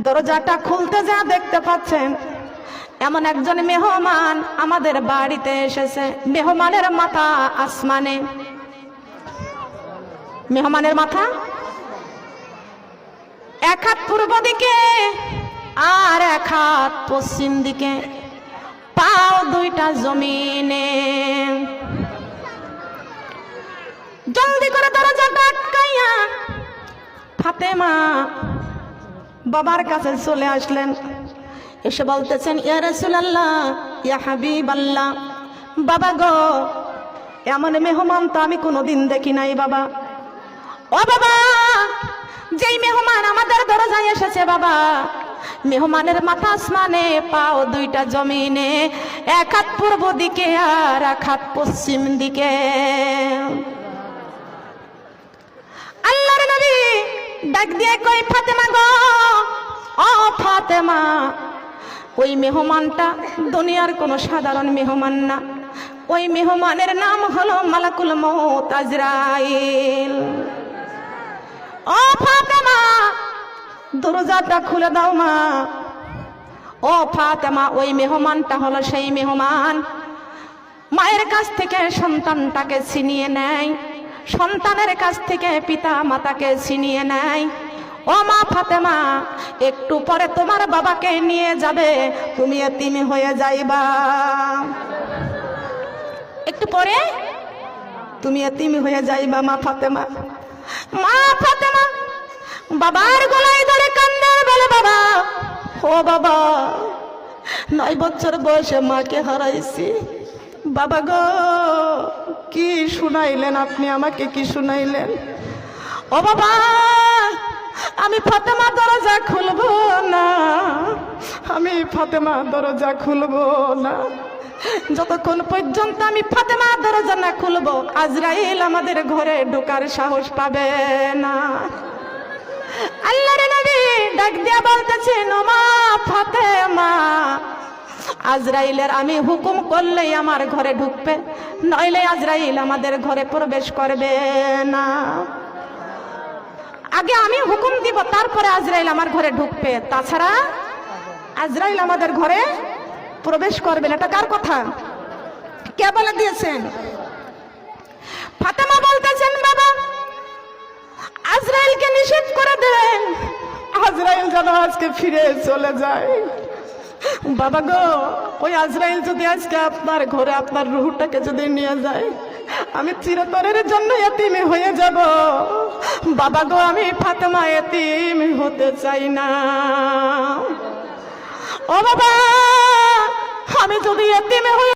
দরজাটা খুলতে যা দেখতে পাচ্ছেন। এমন একজন মেহমান আমাদের বাড়িতে এসেছে। মেহমানের মাথা আসমানে। মেহমানের মাথা? এক হাত পূর্ব দিকে আর এক হাত পশ্চিম দিকে। পাও দুইটা জমিনে। জলদি করে দরজাটা আটকাইয়া ফাতেমা বাবার কাছে চলে আসলেন। এসে বলতেছেন, ইয়া বাবা গো, এমন মেহমান তো আমি কোনোদিন দেখি নাই, বাবা। ও বাবা, যেই মেহমান আমাদের দরজায় এসেছে, বাবা। মেহমানের মাথা আসমানে, পাও দুইটা জমিনে, এক হাত পূর্ব দিকে আর এক হাত পশ্চিম দিকে। আল্লাহর নবী ডাক দিয়ে কই ফাতেমা গো ও ফাতেমা, ওই মেহমানটা দুনিয়ার কোনো সাধারণ মেহমান না। ওই মেহমানের নাম হলো মালাকুল মৌত আজরাইল। ও ফাতেমা, দরজাটা খুলে দাও মা। ও ফাতেমা, ওই মেহমানটা হলো সেই মেহমান। মায়ের কাছ থেকে সন্তানটাকে ছিনিয়ে নেয়, সন্তানের কাছ থেকে পিতা মাতাকে ছিনিয়ে নেয়। ও মা ফাতেমা, একটু পরে তোমার বাবাকে নিয়ে যাবে। তুমি এতিমি হয়ে যাইবা। একটু পরে? তুমি এতিমি হয়ে যাইবা, মা ফাতেমা। মা ফাতেমা, বাবার গলায় ধরে কান্দে বলে, বাবা, ও বাবা, নয় বছর বয়সে মাকে হারাইছি। বাবা গো, কি শুনাইলেন আপনি আমাকে, কি শুনাইলেন? ও বাবা আমি ফাতেমা দরজা খুলবো না। আমি ফাতেমা দরজা খুলবো না। যতক্ষণ পর্যন্ত আমি ফাতেমা দরজা না খুলবো, আজরাইল আমাদের ঘরে ঢোকার সাহস পাবে না। আল্লাহর নবী ডাক দিয়া বলতেছেন ফাতেমা। আজরাইলের আমি হুকুম করলেই আমার ঘরে ঢুকবে, নইলে আজরাইল আমাদের ঘরে প্রবেশ করবে না। আগে আমি হুকুম দিব, তারপরে আজরাইল আমার ঘরে ঢুকবে। তাছাড়া আজরাইল আমাদের ঘরে প্রবেশ করবে এটা কার কথা? কে বলে দিয়েছেন? ফাতেমা বলতেছেন, বাবা, আজরাইলকে নিষেধ করে দেন। আজরাইল যেন আজকে ফিরে চলে যায়। বাবা গো, ওই আজরাইল যদি আজকে আপনার ঘরে আপনার রুহটাকে যদি নিয়ে যায় আমি চিরতরের জন্য এতিমি হয়ে যাব। বাবা গো, আমি ফাতেমা এতিম হতে চাই না। ও বাবা, আমি যদি এতিমে হয়ে